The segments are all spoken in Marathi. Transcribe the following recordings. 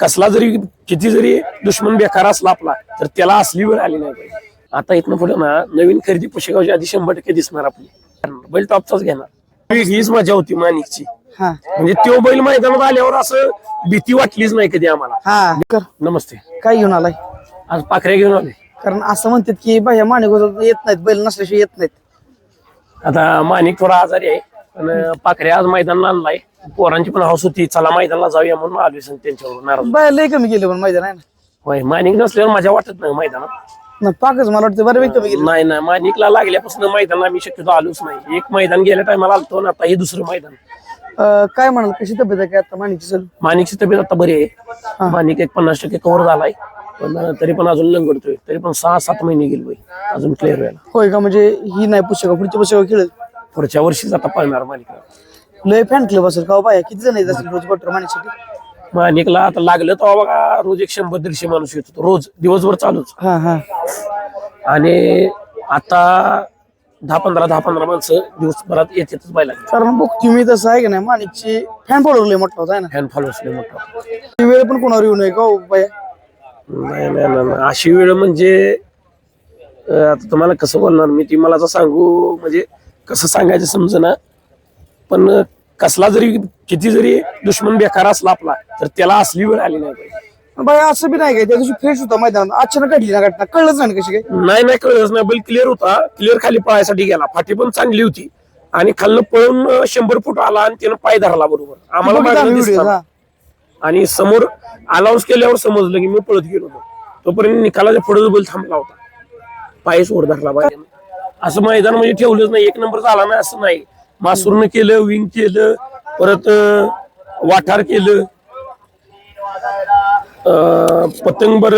कसला जरी किती जरी दुश्मन बेकार असला आपला तर त्याला असली वेळ आली नाही पाहिजे. आता इथनं पुढे ना नवीन खरेदी पुशेगावची आधी शंभर टक्के दिसणार आपली. बैल टॉपचाच घेणार. हीच मजा होती मानिकची म्हणजे तो बैल मैदानात आल्यावर असं भीती वाटलीच नाही कधी आम्हाला. नमस्ते. काय घेऊन आलाय? आज पाखऱ्या घेऊन आले कारण असं म्हणतात की बाह्या माणिक येत नाहीत बैल नसल्याशिवाय येत नाहीत. आता माणिक थोडा आजारी आहे. पण पाखऱ्या आज मैदानाला आणलाय. पोरांची पण हौस होती. चला मैदानाला जाऊया म्हणून आलोय सांग त्यांच्यावर नाराज बाया लय कमी गेले पण मैदान आहे ना? होय माणिक नसल्यावर मजा वाटत नाही मैदानात. ना पाकच मला वाटतं बऱ्यापैकी कमी गेले. नाही ना माणिकला लागल्यापासून मैदानाला आम्ही शक्यतो आलोच नाही. एक मैदान गेल्या टायमाला आलतो ना आता हे दुसरं मैदान. अं, काय म्हणाल? कशी तब्येत आहे? काय आता माणिकची चल माणिकची तब्येत आता बरी आहे. माणिक एक पन्नास टक्के कव्हर झालाय. पण अं, तरी पण अजून लंगडतोय. तरी पण सहा सात महिने गेले बाई. अजून क्लिअर व्हायला. होय का? म्हणजे ही नाही पुस्तक पुढची पुस्तक खेळत पुढच्या वर्षीच आता पळणार माणिकला लय फॅन क्लब असेल का हो बाया? किती जण येत असेल रोज बटर माणिकसाठी माणिकला आता लागलं तेव्हा बघा रोज एक शंभर दीडशे माणूस येत होतो. रोज दिवसभर चालूच. हा हा. आणि आता दहा पंधरा दहा पंधरा माणसं दिवसभरात येतातच बायला कारण बघ तुम्ही तसं आहे का नाही? माणिकची फॅन फॉलोअर लय मोठा होता ना? फॅन फॉलो असले मोठा ती वेळ पण कोणावर येऊ नये का हो बाया? नाही नाही नाही नाही. अशी वेळ म्हणजे अं, आता तुम्हाला कसं बोलणार? मी ती मला तर सांगू म्हणजे कसं सांगायचं समजेना पण अं, कसला जरी किती जरी दुश्मन बेकार असला आपला तर त्याला असली वेळ आली नाही पाहिजे. पण बाया असं बी नाही काय? त्या दिवशी फ्रेश होता मैदानात. अचानक घडली ना घटना. कळलंच नाही ना कशी काय? नाही नाही कळलंच नाही. बैल क्लिअर होता. क्लिअर खाली पळायसाठी गेला. फाटी पण चांगली होती. आणि खाल्लं पळून शंभर फूट आला आणि त्यानं पाय धरला बरोबर. आम्हाला बघितलं मागं आम्ही दिसलं. व्हिडिओ. आणि समोर अनाऊन्स केल्यावर समजलं की मी पळत गेलो होतो. तोपर्यंत निकालाच्या पुढे बैल थांबला होता पाय सोड धरला बाय असं मैदान म्हणजे ठेवलंच नाही. एक नंबर झाला नाही असं नाही. मासूरनं केलं विंग केलं परत वाठार केलं. पतंग बर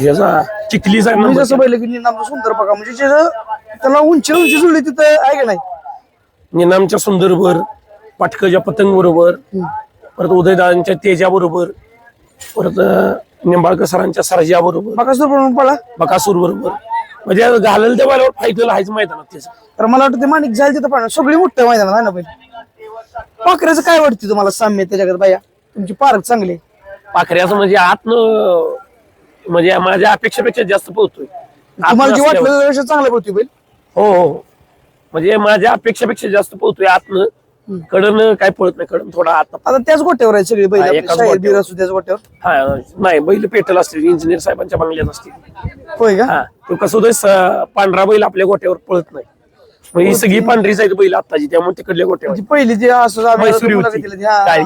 ह्याचा चिखलीचा मी नंबर जसं पाहिलं की नामचं सुंदर बघा म्हणजे त्याला उंची उंची जुळली तिथं आहे का नाही? निनामच्या सुंदरबर पाटकच्या पतंग बरोबर परत उदयदादांच्या तेजा बरोबर. परत निंबाळकर सरांच्या सरजा बरोबर बघा सुरू पण पळा. बकासूर बरोबर. म्हणजे घालेल त्या बैलावर फायदा हायच मैदानात त्याचं. तर मला वाटतं ते माणिक जाईल तिथं पण सगळी मोठ्या मैदानात आहे ना पहिले पाखऱ्याचं काय वाटतं तुम्हाला साम्य त्याच्याकडे बाया? तुमची पार्क चांगली. पाखऱ्याचं म्हणजे आतनं म्हणजे माझ्या अपेक्षेपेक्षा जास्त पोहतोय तुम्हाला जे वाटलं चांगलं बैल हो हो हो. म्हणजे माझ्या अपेक्षेपेक्षा जास्त पोहतोय आतनं. कडन काय पळत नाही कडन थोडा आत आता त्याच गोट्यावर आहे सगळी बैल हा, आपली. एकाच शाहीर गोट्यावर. बीर असू त्याच गोट्यावर हा नाही बैल पेटल असतील इंजिनियर साहेबांच्या बंगल्यात असतील होय का हा तो कसं होतंय स- पांढरा बैल आपल्या गोट्यावर पळत नाही मग ही सगळी पांढरीच आहेत बैल आत्ताची त्यामुळे तिकडल्या गोट्यावर ती पहिली ती असं आम्ही म्हैसूरी होती. मुलाखतीला ती, हा. काळी.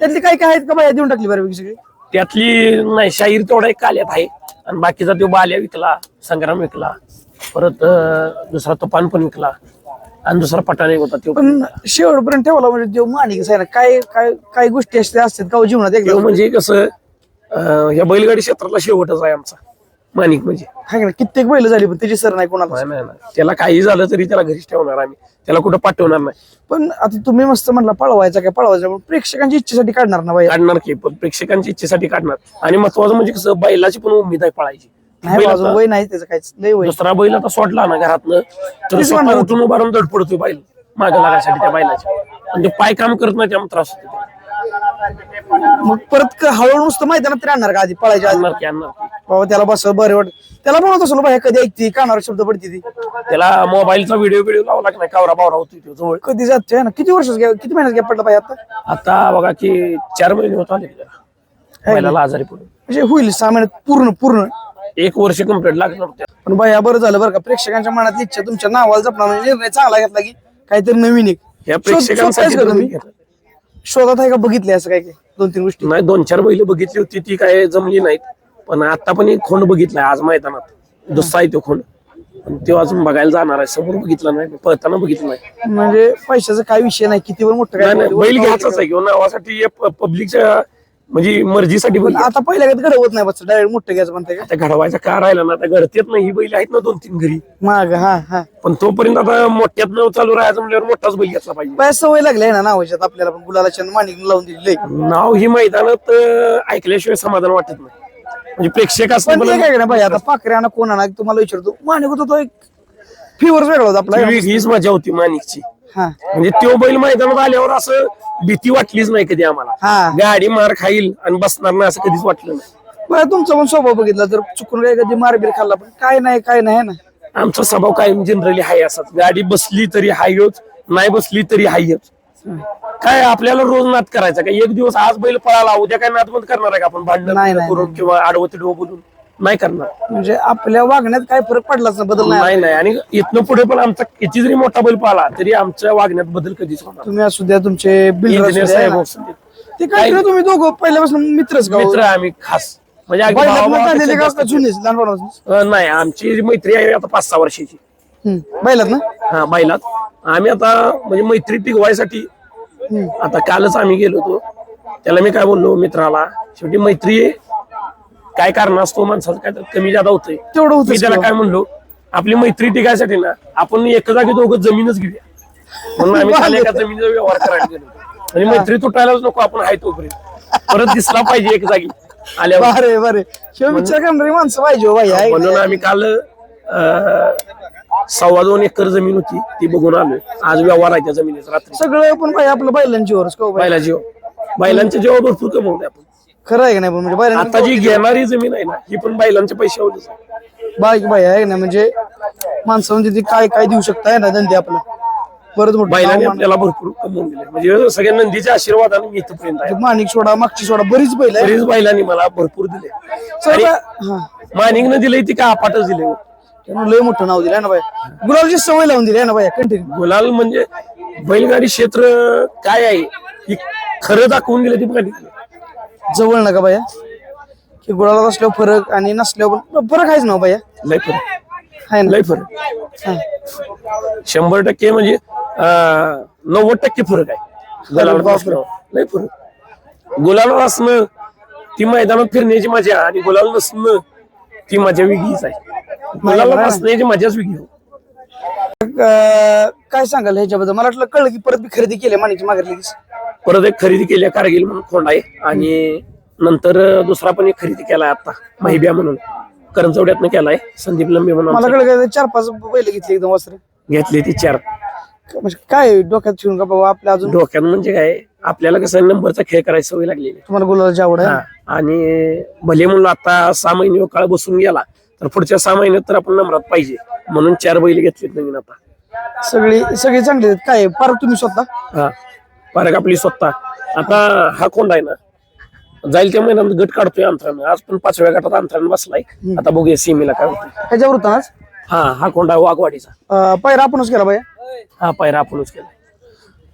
त्यातली काय काय आहेत का बाया देऊन टाकली बऱ्यापैकी सगळी त्यातली नाही शाहीर तेवढा एक काल्यात आहे आणि बाकीचा तो बाल्या विकला संग्राम विकला परत अं, दुसरा तुफान पण विकला आणि दुसरा एक होता तो पण शेवटपर्यंत ठेवला म्हणजे तो माणिक आहे ना काय काय काय गोष्टी अशा असतात का हो जीवनात एकदा? म्हणजे कसं अं, या बैलगाडी क्षेत्रातला शेवटच आहे आमचा माणिक म्हणजे. हाय का नाही? कित्येक बैल झाली पण त्याची सर नाही कोणाला. नाही, नाही, नाही. त्याला काही झालं तरी त्याला घरीच ठेवणार आम्ही. त्याला कुठं पाठवणार नाही. पण आता तुम्ही मस्त म्हणला पळवायचा काय? पळवायचा पण प्रेक्षकांच्या इच्छेसाठी काढणार ना बाई? काढणार की पण प्रेक्षकांच्या इच्छेसाठी काढणार. आणि महत्वाचं म्हणजे कसं बैलाची पण उमेद आहे पळायची. नाही बैल बाजू आता- वय नाही त्याचं काहीच लय वय. दुसरा बैल आता सोडला ना घरातनं तर तेच स्वतः म्हणलं. उठून उभा राहून धडपडतोय बैल मागं लागायसाठी त्या बैलाच्या. म्हणजे पाय काम करत नाही त्यामुळे त्रास होतो. मग परत क- हळूहळू नुसतं मैदानात तरी आणणार का आधी पळायच्या आधी? आणणार की आणणार की. बाबा त्याला बस बरे वाट त्याला म्हणत असलो बाई कधी ऐकते? कानावर शब्द पडते ती. त्याला मोबाईलचा व्हिडिओ व्हिडिओ लावला की नाही कावरा बावरा होतोय तो जवळ. कधी जातोय ना? किती वर्ष किती महिन्यात गॅप पडला पाहिजे आता? आता बघा की चार महिने होत आले त्याला. बैलाला आजारी पडून. म्हणजे होईल सहा महिन्यात पूर्ण पूर्ण. एक वर्ष कंप्लीट लागणार होते. पण बाया बरं झालं बरं का. प्रेक्षकांच्या मनात इच्छा तुमच्या नावाला जपणार म्हणजे निर्णय चांगला घेतला की काहीतरी नवीन एक. या शोध- शोध प्रेक्षकांसाठी शोधात आहे का? बघितले असं काय काय दोन तीन गोष्टी? नाही दोन चार बैल बघितली होती ती काय जमली नाहीत. पण आता पण एक खोंड बघितलाय आज मैदानात. दुसरा आहे तो खोंड. पण तो अजून बघायला जाणार आहे. समोर बघितला नाही पळताना बघितलं नाही. म्हणजे पैशाचा काय विषय नाही. कितीवर मोठं नाही, नाही, काय बैल घ्यायचाच आहे किंवा नावासाठी पब्लिकच्या म्हणजे मर्जीसाठी बैल आता पहिल्या काय घडवत नाही बस डायरेक्ट मोठं घ्यायचं म्हणते का? आता घडवायचा का राहिला ना आता घडतेत नाही ही बैल आहेत ना दोन तीन घरी. माग हा हा. पण तोपर्यंत आता मोठ्यात न चालू राहायचं म्हणल्यावर मोठाच बैल घेतला पाहिजे. बाया सवय लागली आहे ना नावाच्यात आपल्याला पण गुलाला माणिक लावून दिली नाव ही मैदानात अं, ऐकल्याशिवाय समाधान वाटत नाही. म्हणजे प्रेक्षक असं पण ते काय ना बाई आता पाकऱ्यानं कोणा तुम्हाला विचारतो माणिक होता तो एक फिवर वेगळा होता आपला. हीच मजा होती माणिकची. हा. म्हणजे तो बैल मैदानात आल्यावर असं भीती वाटलीच नाही कधी आम्हाला. हा. गाडी मार खाईल आणि बसणार नाही असं कधीच वाटलं नाही. बरं तुमचा पण स्वभाव बघितला तर चुकून काय कधी मारबीर खाल्ला पण काय नाही काय नाही ना? आमचा स्वभाव कायम जनरली हाय असाच गाडी बसली तरी हायच नाही बसली तरी हायच. काय आपल्याला रोज नाद करायचा का? एक दिवस आज बैल पळाला उद्या काय नाद बंद करणार आहे का आपण? भांडण नाही, करून किंवा आडवं तिडवं बोलून. नाही करणार. म्हणजे आपल्या वागण्यात काय फरक पडलाच ना बदल नाही नाही नाही. आणि इथनं पुढे पण आमचा किती जरी मोठा बैल पाहिला तरी आमच्या वागण्यात बदल कधीच होणार तुम्ही असू द्या तुमचे बिल्डर इंजिनियर साहेब. ते काय केलं तुम्ही दोघं? पहिल्यापासून मित्रच का हो? मित्र आम्ही खास. म्हणजे अगदी का जुनेच लहानपणापासून अं, नाही आमची मैत्री आहे आता पाच सहा वर्षाची. बैलात ना हा बैलात. आम्ही आता म्हणजे मैत्री टिकवायसाठी आता कालच आम्ही गेलो होतो. त्याला मी काय बोललो मित्राला शेवटी मैत्री. काय कारण असतो माणसाचं काय तर कमी जादा होतंय. तेवढं मी त्याला होतं काय म्हणलो आपली मैत्री टिकायसाठी ना आपण एका जागी दोघं जमीनच घेऊया. म्हणून आम्ही काल एका जमिनीचा व्यवहार करायला गेलो. म्हणजे मैत्री तुटायलाच नको आपण हाय तोपर्यंत. परत दिसला पाहिजे एक जागी. आल्यावर. बरे बरे. शिवाय विचार करणारी माणसं पाहिजे हो बाई आहे का म्हणून नाही? आम्ही काल अं, सव्वा दोन एकर जमीन होती ती बघून आलोय आज व्यवहार आहे त्या जमिनीचा रात्री. सगळं पण आपलं बैलांची वरच का हो बाई? बैला जीव बैलांच्या जेव्हा भरपूर कमवले आपण. खरं आहे का नाही पण म्हणजे बैलांची आता जी घेणारी जमीन आहे ना ही पण बैलांच्या पैशावरच आहे. बाईक बाई आहे ना म्हणजे माणसं म्हणजे ती काय काय देऊ शकताय ना धंदे आपलं. परत मोठं बैलांनी आपल्याला भरपूर कमवून दिले म्हणजे सगळ्या नंदीच्या आशीर्वादाने मी इथपर्यंत आहे. माणिक सोडा मागची सोडा बरीच बैल आहे बरीच बैलांनी मला भरपूर दिले आणि हा. मानिकनं दिले ती का अपाटच दिले त्यानं लय मोठं नाव दिलं आहे ना बाई गुलाबची सवय लावून दिली ना बाई कंटिन्यू. गुलाल म्हणजे बैलगाडी क्षेत्र काय आहे? ही खरं दाखवून दिलं ती मानिकनं जवळ नका बाया. की गुलाला असल्यावर फरक आणि नसल्यावर पण फरक आहेच ना बाया. लय फरक. आहे ना. लय फरक. हा. शंभर टक्के म्हणजे अं, नव्वद टक्के फरक आहे. असणं लय फरक. गुलाला असणं ती मैदानात फिरण्याची मजा आणि गुलाल नसणं ती मजा वेगळीच आहे. गुलाला असण्याची मजाच वेगळी हो. अं, काय सांगाल ह्याच्याबद्दल? मला वाटलं कळलं की परत मी खरेदी केली माणिकची मागे लगेच. परत एक खरेदी केली आहे कारगिल म्हणून खोंड आहे. आणि नंतर दुसरा पण एक खरेदी केलाय आता महिब्या म्हणून. करंचवड्यातनं केलाय संदीप लंबे म्हणून मला आमचे. कळलं काय चार पाच बैल घेतली एकदम वस्त्र. घेतली ती चार. म्हणजे काय डोक्यात ठेवून का बाबा आपल्या अजून? डोक्यात म्हणजे काय आपल्याला कसं नंबरचा खेळ करायची सवय लागलेली. आहे. तुम्हाला गुलाबाची आवड आहे? हा. आणि भले म्हणलं आता सहा महिने काळ बसून गेला तर पुढच्या सहा महिन्यात तर आपण नंबरात पाहिजे. म्हणून चार बैल घेतलेत नवीन आता. सगळी सगळी चांगली आहेत. काय पार्क तुम्ही स्वतः? हा. पारक आपली स्वतः. आता हा कोंड आहे ना जाईल त्या महिन्यात गट काढतोय अंतरानं आज पण पाचव्या गटात अंतरानं बसलाय. आता बघूया सीमेला काय होतं ह्याच्यावर होता नाच हा हा कोंडा वाघवाडीचा. अं, पायरा आपणच केला बाया? हा पायरा आपणच केला.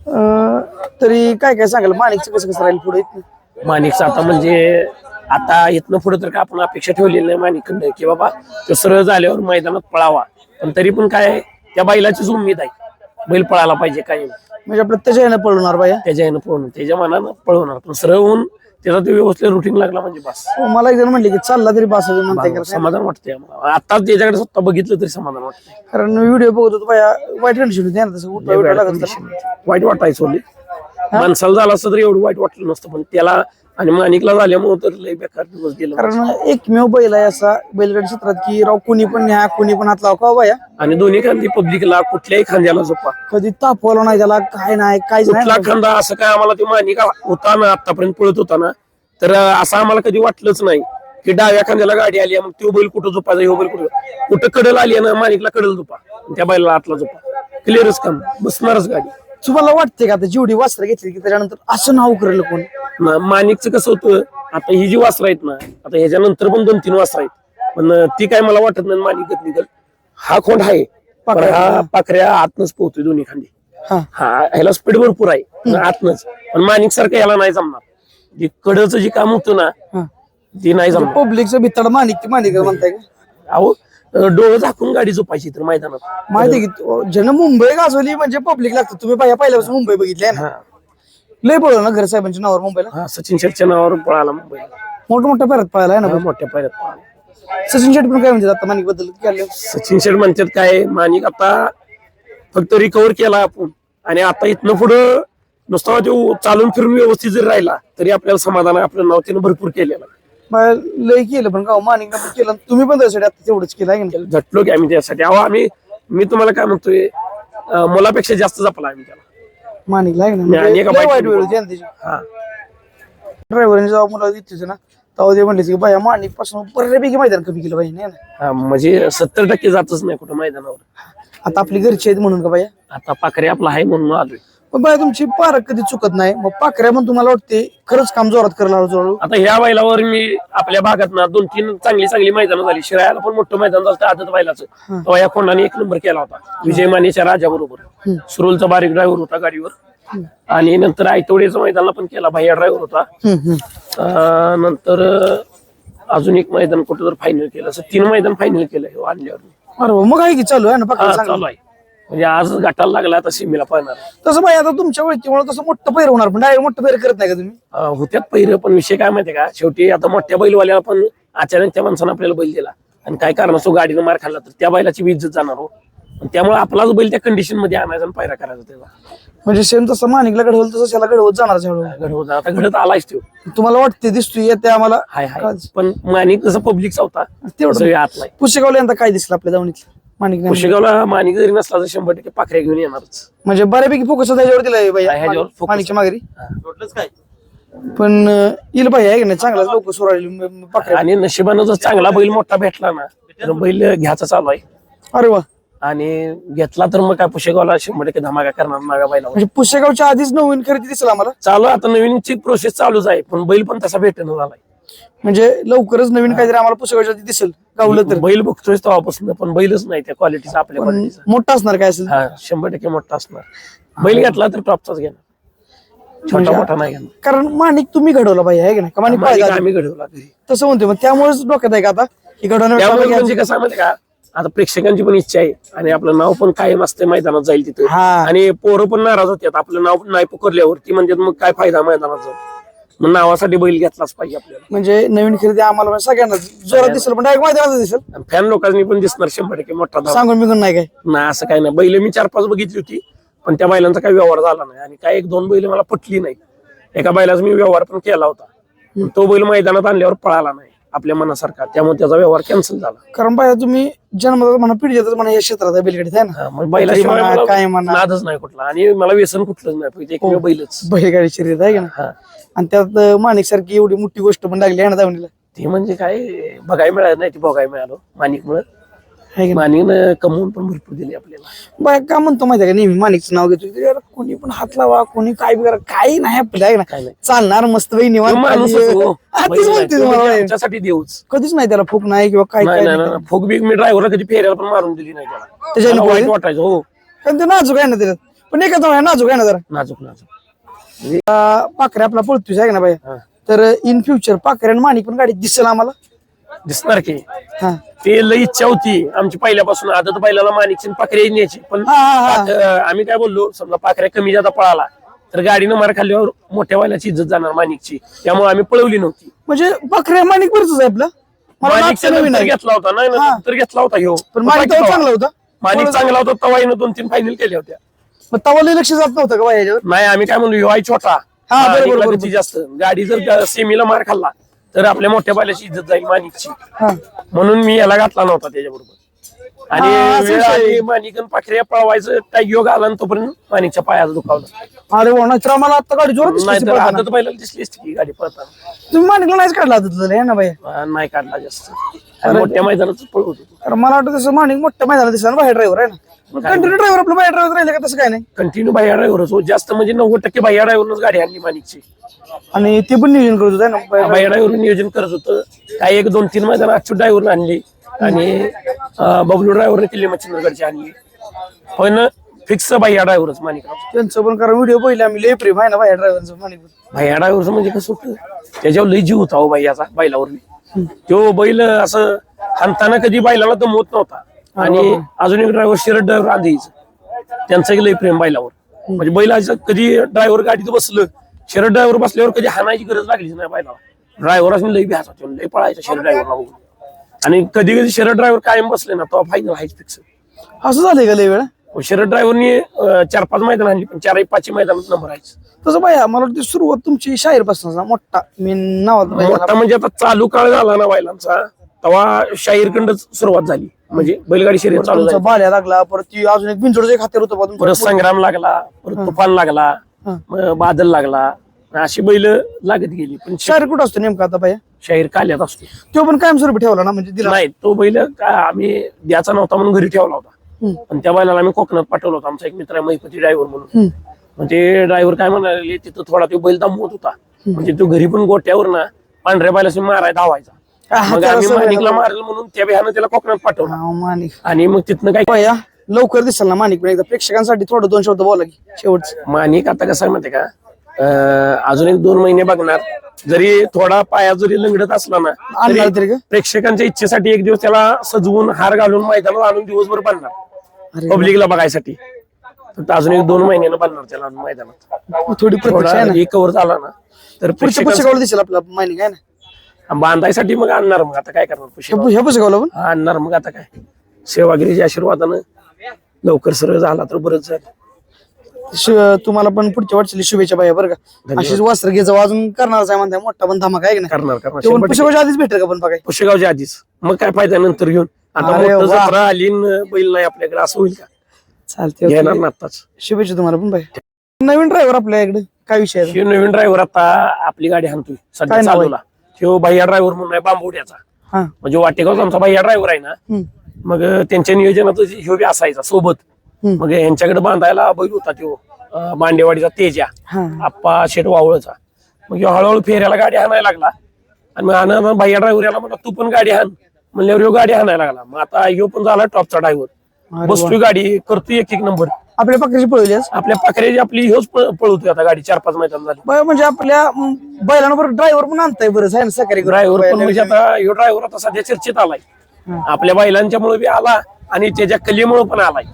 अं, तरी काय काय सांगाल? माणिकचं कसं कसं राहील पुढे? इथनं? माणिकचा आता म्हणजे आता इथनं पुढे तर काय आपण अपेक्षा ठेवलेली नाही माणिकडनं की बाबा तो सरळ झाल्यावर मैदानात पळावा. पण तरी पण काय त्या बैलाचीच उमेद आहे. बैल पळायला पाहिजे काय म्हणजे आपलं त्याच्या ह्यानं पळवणार बाया त्याच्या ह्यानं पळवणार त्याच्या मनानं पळवणार. पण सरळ होऊन त्याचा ते व्यवस्थित रुटीन लागला म्हणजे बस. हो, मला एक जण म्हणले की चालला तरी बास समाधान वाटतंय आम्हाला. आता त्याच्याकडे स्वतः बघितलं तरी समाधान वाटतंय. कारण व्हिडिओ बघत होतो बाया वाईट कंडिशन होती ना तसं उठला उठला लागत होता. वाईट वाटायचं माणसाला झालं असतं तर एवढं वाईट वाटलं नसतं पण त्याला आणि माणिकला झाल्यामुळे तर लय बेकार दिवस गेला कारण एकमेव बैल आहे असा बैलगाडी क्षेत्रात की राव कोणी पण न्या कोणी पण हात लावा. का हो बाया? आणि दोन्ही खांदी पब्लिकला कुठल्याही खांद्याला झोपा. कधी तापवलं नाही त्याला काय नाही काहीच कुठला नाही खांदा असं काय आम्हाला ते मानिका होता ना आतापर्यंत पळत होता ना तर असं आम्हाला कधी वाटलंच नाही की डाव्या खांद्याला गाडी आली आहे, मग तो बैल कुठं झोपायचा ह्यो बैल कुठं कुठं कडल आली आहे ना मानिकला कडल झोपा. आणि त्या बैलाला आतला झोपा. क्लिअरच काम बसणारच गाडी. तुम्हाला वाटते का आता जेवढी वस्त्र घेतली की त्याच्यानंतर असं नाव करेल कोण? म- माणिकचं कसं होतं आता ही जी वासरं आहेत ना आता ह्याच्यानंतर पण दोन तीन वासरं आहेत. पण अं, ती काय मला वाटत नाही माणिकत निघल हा खोंड आहे पण. हा पाखऱ्या आतनच पोहतोय दोन्ही खांदी. हा. हा ह्याला स्पीड भरपूर आहे आतनच. पण माणिक सारखं याला नाही जमणार. जे कडचं जे काम होतं ना हा. ते नाही जमणार. पब्लिकचं भितड मानिक की मानिक म्हणताय का? अहो डोळं झाकून गाडी झोपायची तर मैदानात. माहिती की ज्यानं मुंबई गाजवली म्हणजे पब्लिक लागतं. तुम्ही पाहिजे पहिल्यापासून मुंबई बघितली ना? लय पळलं ना घर साहेबांच्या नावावर मुंबईला? हा सचिन शेटच्या नावावर पळाला मुंबईला. मोठमोठ्या पेरात पळायला आहे ना मोठ्या पायऱ्यात पळाला. सचिन शेट पण काय म्हणतात आता? मानिकबद्दल काय सचिन शेट म्हणतात काय मानिक आता फक्त रिकवर केला आपण. आणि आता इथनं पुढं नुसता तो चालून फिरून व्यवस्थित जरी राहिला तरी आपल्याला समाधान आहे आपलं नाव त्यानं भरपूर केलेलं आहे. लय केलं पण का मानिक केलं. तुम्ही पण त्यासाठी आता तेवढंच केलं आहे? झटलो की आम्ही त्यासाठी. अहो आम्ही मी तुम्हाला काय म्हणतोय मुलापेक्षा जास्त जपला आम्ही त्याला. माणिकला आहे ना वाईट वेळ होती हा. ड्रायव्हरने जेव्हा मला ना तेव्हा ते म्हणले की बाया माणिकपासून बऱ्यापैकी मैदान कमी केलं पाहिजे ना? म्हणजे सत्तर टक्के जातच नाही कुठं मैदानावर. आता आपली घरची आहेत म्हणून का बाया? आता पाखरे आपला आहे म्हणून आलोय. पण बाया तुमची पारक कधी चुकत नाही. मग पाकऱ्या पण तुम्हाला वाटते खरंच काम जोरात करायला हळूहळू आता ह्या बैलावर मी आपल्या भागात ना दोन तीन चांगली चांगली मैदानं झाली. शिरायाला पण मोठं मैदान झालं आदत बैलाचं. तेव्हा या कोणाने एक नंबर केला होता. विजय मानेच्या राजा बरोबर सुरुलचा बारीक ड्रायव्हर होता गाडीवर. आणि नंतर आयतोडेचं मैदानला पण केला भैया ड्रायव्हर होता. नंतर अजून एक मैदान कुठं तर फायनल केलं. असं तीन मैदान फायनल केलं आणल्यावर. मग आहे की चालू आहे ना चालू आहे. म्हणजे आज गटाला लागला आता सीमेला पाहणार. तसं बाई आता तुमच्या ओळखीमुळे तसं मोठं पैर होणार पण डायरेक्ट मोठं पैर करत नाही का तुम्ही? अं, होत्यात पहिरं पण विषय काय माहितीये का? शेवटी आता मोठ्या बैलवाल्याला पण अचानक त्या माणसानं आपल्याला बैल दिला. आणि काय कारण असो गाडीनं मार खाल्ला तर त्या बैलाची बी इज्जत जाणार हो. आणि त्यामुळे आपलाच बैल त्या कंडिशनमध्ये आणायचा आणि पायरा करायचा त्याचा. म्हणजे सेम तसं माणिकला घडवलं तसं त्याला घडवत जाणार हळूहळू घडवत आता घडत आलाच तो. तुम्हाला वाटते दिसतोय येते आम्हाला? हाय हाय. पण माणिक जसं पब्लिकचा होता तेवढं तसं आत नाही. पुस्तकावले यंदा काय दिसलं आपल्या दावणीतलं? माणिक नाही. कुशेगावला माणिक जरी नसला तर शंभर टक्के पाखऱ्या घेऊन येणारच. म्हणजे बऱ्यापैकी फोकस त्याच्यावर दिलाय हा, भैया ह्याच्यावर focus. माणिकच्या मागरी हा. पण अं, येईल भाई आहे की नाही? चांगलाच लोक सोरायला पाकऱ्या आणि नशिबानं जर चांगला बैल मोठा भेटला ना तर बैल घ्यायचा चालू आहे. अरे वा. आणि घेतला तर मग काय पुशेगावला शंभर टक्के धमाका करणार नागा बैलावर. म्हणजे पुस्तकावच्या आधीच नवीन खरेदी दिसेल आम्हाला. चालू आहे, आता नवीनची प्रोसेस चालूच आहे पण बैल पण तसा भेटणं झालाय. म्हणजे लवकरच नवीन काहीतरी आम्हाला पुस्तकाच्या आधी दिसेल. गावलं तर. बैल बघतोय तेव्हापासून पण बैलच नाही त्या क्वालिटीचा आपल्या पण क्वालिटीचा मोठा असणार काय असेल? हा शंभर टक्के मोठा असणार. बैल घेतला तर टॉपचाच घेणार. छोटा मोठा नाही घेणार. कारण माणिक तुम्ही घडवला पाहिजे आहे की नाही? का माणिक मालिका आम्ही घडवला घरी. तसं म्हणते मग त्यामुळेच डोक्यात आहे का आता? की त्यामुळे म्हणजे कसं आहे माहिती का? आता प्रेक्षकांची पण इच्छा आहे आणि आपलं नाव पण कायम असते मैदानात जाईल तिथे. हा. आणि पोरं पण नाराज होतात. आपलं नाव नाही पुकारल्यावर ती म्हणतात मग काय फायदा मैदानाचा? मग नावासाठी बैल घेतलाच पाहिजे आपल्याला. म्हणजे नवीन खरेदी आम्हाला म्हणजे सगळ्यांना जोरात दिसेल पण डायरेक्ट मैदानात दिसेल. फॅन लोकांनी पण दिसणार शंभर टक्के मोठा धाव. सांगून बिगून नाही काय? नाही असं काही नाही. बैल मी चार पाच बघितली होती पण त्या बैलांचा काही व्यवहार झाला नाही. आणि काय एक दोन बैल मला पटली नाही. एका बैलाचा मी व्यवहार पण केला होता. तो बैल मैदानात आणल्यावर पळाला नाही. आपल्या मनासारखा. त्यामुळे त्याचा व्यवहार कॅन्सल झाला. कारण बाया तुम्ही जन्मतात म्हणा पिढीतच म्हणा या क्षेत्रात आहे बैलगाडीत आहे ना? हा, मग मला काय म्हणा. नादच नाही कुठला. आणि मला व्यसन कुठलंच नाही फक्त एकमेव बैलच. बैलगाडी शर्यत आहे का ना हा. आणि त्यात माणिक सारखी एवढी मोठी गोष्ट पण लागली आहे ना दावणीला ते म्हणजे काय बघायला मिळालं नाही ते बघायला मिळालं माणिकमुळे. आहे की माणिकनं कमवून पण भरपूर दिली आपल्याला? बाया का म्हणतो माहिती आहे का? नेहमी माणिकचं नाव घेतो. यार कोणी पण हात लावा कोणी काय बी करा काही नाही आपल्या आहे ना काय नाही. चालणार मस्त बाई निवांत. हो. बैल तीच नाही, म्हणते तो तुम्हाला. बाई. आमच्यासाठी देऊच. कधीच नाही त्याला फुक नाही किंवा काय नाही काय नाही नाही. फुग बिग मी ड्रायव्हरला कधी फेऱ्याला पण मारून दिली नाही त्याला. त्याच्याने वाईट? वाटायचं हो. कारण ते नाजूक आहे ना त्याच्यात. पण एका नाजूक आहे ना जरा. नाजूक नाजूक. पाखरे आपला पळतोय आहे ना बाई? हा. तर इन फ्युचर पाखरे आणि माणिक पण गाडीत दिसेल आम्हाला. दिसणार की. हा. ते लई इच्छा होती. आमची पहिल्यापासून आदत बैलाला माणिकची पाखरे न्यायची. पण हा, हा, हा. पाख- आम्ही काय बोललो समजा पाखऱ्या कमी जाता पळाला तर गाडीनं मार खाल्ल्यावर मोठ्या बैलाची इज्जत जाणार माणिकची. त्यामुळे आम्ही पळवली नव्हती. म्हणजे पाखरे माणिक बरच आहे आपलं? मला माणिकच्या वाटतं नवीन नंतर आहे. घेतला होता. नाही हा. नंतर घेतला होता ह्यो पण माणिक तेव्हा चांगला होता. माणिक चांगला होता तवाईनं दोन तीन फायनल केल्या होत्या. मग तवाला लक्ष जात नव्हतं का बाई याच्यावर? नाही आम्ही काय म्हणलो ह्यो छोटा. हा, बरोबर, माणिकला बरोबर. त्याची जास्त. गाडी जर सेमीला मार खाल्ला तर आपल्या मोठ्या बैलाची इज्जत जाईल माणिकची. हा. म्हणून मी याला घातला नव्हता त्याच्याबरोबर. आणि हा, असं वेळ विषय. आली माणिकन पाखऱ्या पळवायचं काय योग आला आणि तोपर्यंत माणिकच्या पायाला दुखावलं. अरे वा तर आम्हाला आता गाडी जोरात दिसली नाही असती तर पळताना. दिसली असती की गाडी पळताना. तुम्ही माणिकला नाहीच काढला आता ना बाई. हा, नाही काढला जास्त. आणि मोठ्या मैदानात पळवत होतो. कारण मला वाटतं तसं माणिक मोठ्या मैदानात दिसला बाहेर ड्रायव्हर आहे ना. कंटिन्यू ड्रायव्हर आपलं बाहेर ड्रायव्हर राहिले का तसं काय नाही? कंटिन्यू बाह्या ड्रायव्हरच जास्त म्हणजे नव्वद टक्के बाह्या ड्रायव्हरच गाडी आणली माणिकची. आणि ते पण नियोजन करत होतं ना? बाहेर बाह्या ड्रायव्हर नियोजन करत होतं. काही एक दोन तीन मैदान अच्युत ड्रायव्हर आणली. आणि बबलू ड्रायव्हरने किल्ले मच्छिंद्रगडची आणली पण फिक्स बाह्या ड्रायव्हरच माणिकराव त्यांचं पण कारण व्हिडिओ पहिले आम्ही. लय प्रेम आहे ना बाहेर ड्रायव्हरचं माणिक भैया ड्रायव्हरचं म्हणजे कसं होतं त्याच्यावर लई जीव होता हो भैयाचा बैलावर. तो बैल असं हाणताना कधी बैलाला दमवत नव्हता. आणि अजून एक ड्रायव्हर शरद ड्रायव्हर आधीच. त्यांचं एक लई प्रेम बैलावर. म्हणजे बैलाचं कधी ड्रायव्हर गाडीत बसलं शरद ड्रायव्हर बसल्यावर कधी हाणायची गरज लागलीच नाही बैलाला. ड्रायव्हर असं लई भ्यास होते लई पळायचा शरद ड्रायव्हरला बघून. आणि कधी कधी शरद ड्रायव्हर कायम बसले ना तो फायनल आहेच फिक्स असं झालंय का लय वेळा? शरद ड्रायव्हरनी चार पाच मैदान आणली पण चार पाच मैदानात नंबर आहेच तसं बाया मला वाटतं सुरुवात तुमची शाहीरपासून मोठा मी नावात मोठा म्हणजे आता चालू काळ झाला ना बैलांचा तेव्हा शाहीरखंड सुरुवात झाली. म्हणजे बैलगाडी शर्यत चालू झाली. बाल्या लागला परत ती अजून एक बिंजोडचं एक खात्यावर होतं बा. परत संग्राम लागला परत तुफान लागला हा. मग बादल लागला अशी बैल लागत गेली. पण शाहीर कुठं असतो नेमका आता भैया शाहीर काल्यात असतो. तो पण कायमस्वरूपी ठेवला ना म्हणजे दिला. नाही तो बैल का- आम्ही द्याचा नव्हता म्हणून घरी ठेवला होता. हम्म. पण त्या बैलाला आम्ही कोकणात पाठवला होता. आमचा एक मित्र आहे महिपती ड्रायव्हर म्हणून. हम्म. ते ड्रायव्हर काय म्हणाले तिथं थोडा तो बैल दमवत होता. म्हणजे तो घरी पण गोट्यावर ना पांढऱ्या बैलाशी माराय धावायचा. हा, मग त्याला आम्ही सवय माणिकला लागली. मारलं म्हणून त्या बिहानं त्याला कोकणात पाठवला. हा, माणिक. आणि मग तिथनं काय भैया लवकर दिसल ना माणिक पण एकदा प्रेक्षकांसाठी थोडं दोन शब्द बोला की शेवटचं. माणिक आता कसं आहे माहितीये का? अजून एक दोन महिने बघणार. जरी थोडा पाया जरी लंगडत असला ना आणणार तरी का? प्रेक्षकांच्या इच्छेसाठी एक दिवस त्याला सजवून हार घालून मैदानावर आणून दिवसभर बांधणार पब्लिकला बघायसाठी. फक्त अजून एक दोन महिन्यानं बांधणार त्याला मैदानात. थोडी आहे ना? रिकवर झाला ना तर पुढच्या प्रेक्षकांचं पुस्तकावर दिसेल आपला माणिक आहे ना? बांधायसाठी मग आणणार मग आता काय करणार पण आणणार मग आता काय? सेवागिरीच्या आशीर्वादानं लवकर सरळ झाला तर बरंच झालं. शु- तुम्हाला पण पुढच्या वाटचाली शुभेच्छा भैया बरं का धन्यवाद. अशीच वस्त्र घ्यायचं अजून करणारच आहे म्हणताय मोठा पण धमाका आहे की नाही करणार करणार ते पण शंभर टक्के. पुस्तकाच्या आधीच भेटेल का पण बघाय पुशेगावच्या आधीच मग काय फायदा नंतर घेऊन आता अरे मोठं वा. जत्रा आली न बैल नाही आपल्याकडे असं होईल का चालते घेणार ना आताच शुभेच्छा तुम्हाला पण भाई नवीन ड्रायव्हर आपल्या इकडे काय विषय आहे? हे नवीन ड्रायव्हर आता आपली गाडी हाणतोय सध्या काय नाव आहे? चालूला तो भैया ड्रायव्हर म्हणून आहे बांबवड्याचा हा म्हणजे वाटेगावचा आमचा भैया ड्रायव्हर आहे ना हम्म. मग त्यांच्या नियोजनात ह्यो बी असायचा सोबत. मग यांच्याकडे बांधायला बैल होता तो मांडेवाडीचा तेजा. आप्पा शेट वावळचा. मग हळूहळू फेऱ्याला गाडी हाणायला लागला. आणि मग आणा भैया ड्रायव्हर याला म्हणला तू पण गाडी हाण म्हणल्यावर ह्यो गाडी हाणायला लागला. मग आता ह्यो पण झाला टॉपचा ड्रायव्हर बसतोय गाडी करतोय एक एक नंबर आपल्या पकडची पळवली आपल्या पाखरेची आपली ह्योच प- पळवतोय आता गाडी चार पाच मैदान झाली. म्हणजे आपल्या बैलांवर ड्रायव्हर पण आणताय बरं सहकारी करून. ड्रायव्हर पण म्हणजे आता ह्यो ड्रायव्हर आता सध्या चर्चेत आलाय. आपल्या बैलांच्या मुळे बी आला आणि त्याच्या कलेमुळे पण आलाय.